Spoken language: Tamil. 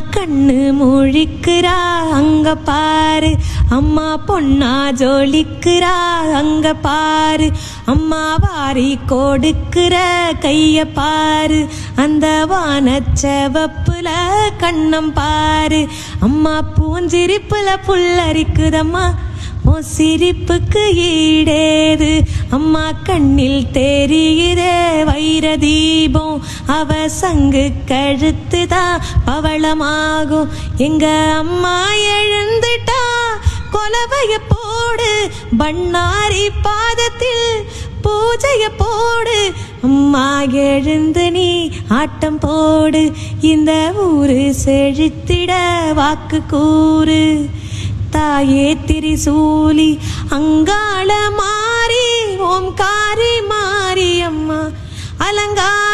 கண்ணு முழிக்கிறா அங்க பாரு. அம்மா பொண்ணா ஜோலிக்கிறா அங்க பாரு. அம்மா வாரி கொடுக்கிற கைய பாரு. அந்த வானச்சவப்புல கண்ணம் பாரு. அம்மா பூஞ்சிரிப்புல புல்லரிக்குதம்மா. உன் சிரிப்புக்கு ஈடேது. அம்மா கண்ணில் தெரியுதே வைர தீபம். அவ சங்கு கழுத்து தான் பவளமாகும். எங்க அம்மா எழுந்துட்டா கொலவைய போடு பண்ணாரி பாதத்தில் பூஜைய போடு. அம்மா எழுந்து நீ ஆட்டம் போடு இந்த ஊரு செழித்திட வாக்கு கூறு. ஏ திரிசூலி அங்காள மாறி ஓம்காரி மாரி அம்மா அலங்காரி